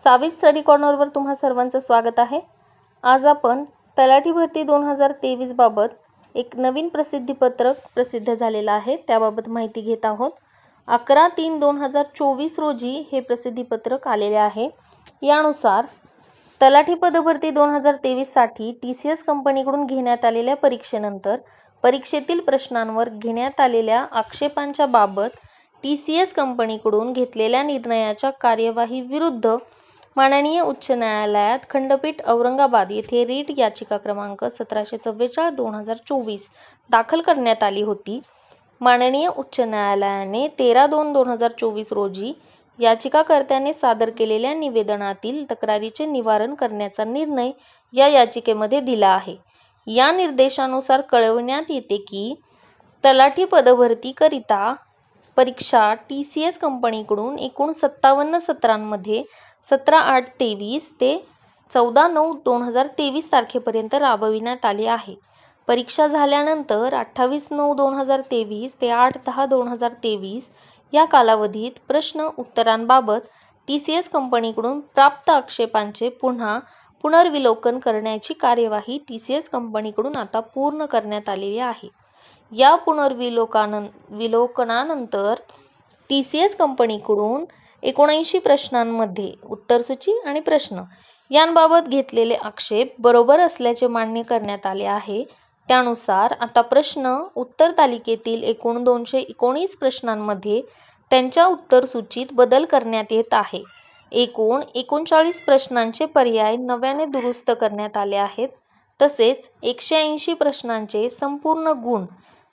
सावित स्टडी कॉर्नरवर तुम्हा सर्वांचं स्वागत आहे. आज आपण तलाठी भरती दोन हजार तेवीसबाबत एक नवीन प्रसिद्धीपत्रक प्रसिद्ध झालेलं आहे. त्याबाबत माहिती घेत आहोत. अकरा तीन दोन हजार चोवीस रोजी हे प्रसिद्धीपत्रक आलेले आहे. यानुसार तलाठी पदभरती दोन हजार तेवीससाठी टी सी एस कंपनीकडून घेण्यात आलेल्या परीक्षेनंतर परीक्षेतील प्रश्नांवर घेण्यात आलेल्या आक्षेपांच्या बाबत टी सी एस कंपनीकडून घेतलेल्या निर्णयाच्या कार्यवाही विरुद्ध माननीय उच्च न्यायालयात खंडपीठ औरंगाबाद येथे रीट याचिका क्रमांक सतराशे चव्वेचाळीस दोन हजार चोवीस दाखल करण्यात आली होती. माननीय उच्च न्यायालयाने तेरा दोन दोन हजार चोवीस रोजी याचिकाकर्त्याने सादर केलेल्या निवेदनातील तक्रारीचे निवारण करण्याचा निर्णय या याचिकेमध्ये दिला आहे. या निर्देशानुसार कळविण्यात येते की तलाठी पदभरतीकरिता परीक्षा टी सी एस कंपनीकडून एकूण सत्तावन्न सत्रांमध्ये सतरा आठ तेवीस ते चौदा नऊ दोन हजार तेवीस तारखेपर्यंत राबविण्यात आले आहे. परीक्षा झाल्यानंतर अठ्ठावीस नऊ दोन हजार तेवीस ते आठ दहा दोन हजार तेवीस या कालावधीत प्रश्न उत्तरांबाबत टी सी एस कंपनीकडून प्राप्त आक्षेपांचे पुन्हा पुनर्विलोकन करण्याची कार्यवाही टी सी एस कंपनीकडून आता पूर्ण करण्यात आलेली आहे. या पुनर्विलोकानं विलोकनानंतर टी सी एस कंपनीकडून एकोणऐंशी प्रश्नांमध्ये उत्तरसूची आणि प्रश्न. यांबाबत घेतलेले आक्षेप बरोबर असल्याचे मान्य करण्यात आले आहे. त्यानुसार आता प्रश्न उत्तर तालिकेतील एकूण दोनशे एकोणीस प्रश्नांमध्ये त्यांच्या उत्तरसूचीत बदल करण्यात येत आहे. एकूण एकोणचाळीस प्रश्नांचे पर्याय नव्याने दुरुस्त करण्यात आले आहेत. तसेच एकशे ऐंशी प्रश्नांचे संपूर्ण गुण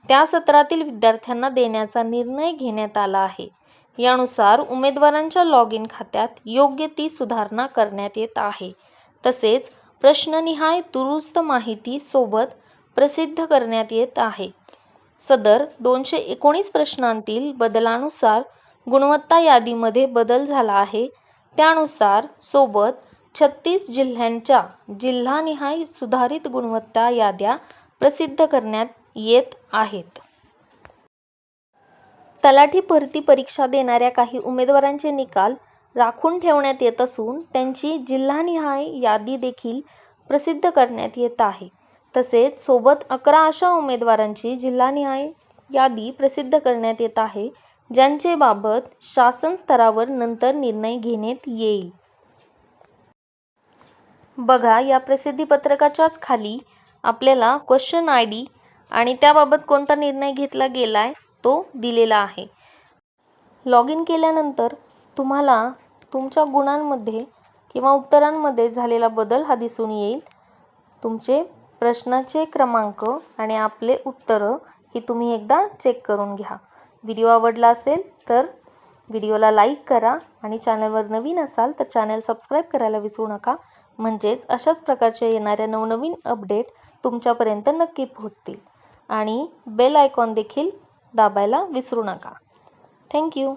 त्या सत्रातील विद्यार्थ्यांना देण्याचा निर्णय घेण्यात आला आहे. यानुसार उमेदवारांच्या लॉग इन खात्यात योग्य ती सुधारणा करण्यात येत आहे. तसेच प्रश्ननिहाय दुरुस्त माहिती सोबत प्रसिद्ध करण्यात येत आहे. सदर दोनशे एकोणीस प्रश्नांतील बदलानुसार गुणवत्ता यादीमध्ये बदल झाला आहे. त्यानुसार सोबत छत्तीस जिल्ह्यांच्या जिल्हानिहाय सुधारित गुणवत्ता याद्या प्रसिद्ध करण्यात येत आहेत. तलाठी भरती परीक्षा देणाऱ्या काही उमेदवारांचे निकाल राखून ठेवण्यात येत असून त्यांची जिल्हानिहाय यादी देखील प्रसिद्ध करण्यात येत आहे. तसेच सोबत अकरा अशा उमेदवारांची जिल्हानिहाय यादी प्रसिद्ध करण्यात येत आहे ज्यांचे बाबत शासन स्तरावर नंतर निर्णय घेण्यात येईल. बघा या प्रसिद्धीपत्रकाच्याच खाली आपल्याला क्वेश्चन आय डी आणि त्याबाबत कोणता निर्णय घेतला गेला आहे तो दिलेला आहे. लॉग इन केल्यानंतर तुम्हाला तुमच्या गुणांमध्ये किंवा उत्तरांमध्ये झालेला बदल हा दिसून येईल. तुमचे प्रश्नाचे क्रमांक आणि आपले उत्तरं ही तुम्ही एकदा चेक करून घ्या. व्हिडिओ आवडला असेल तर व्हिडिओला लाईक करा आणि चॅनलवर नवीन असाल तर चॅनल सबस्क्राईब करायला विसरू नका. म्हणजेच अशाच प्रकारच्या येणाऱ्या नवनवीन अपडेट तुमच्यापर्यंत नक्की पोहोचतील. आणि बेल आयकॉन देखील दाबायला विसरू नका. थँक्यू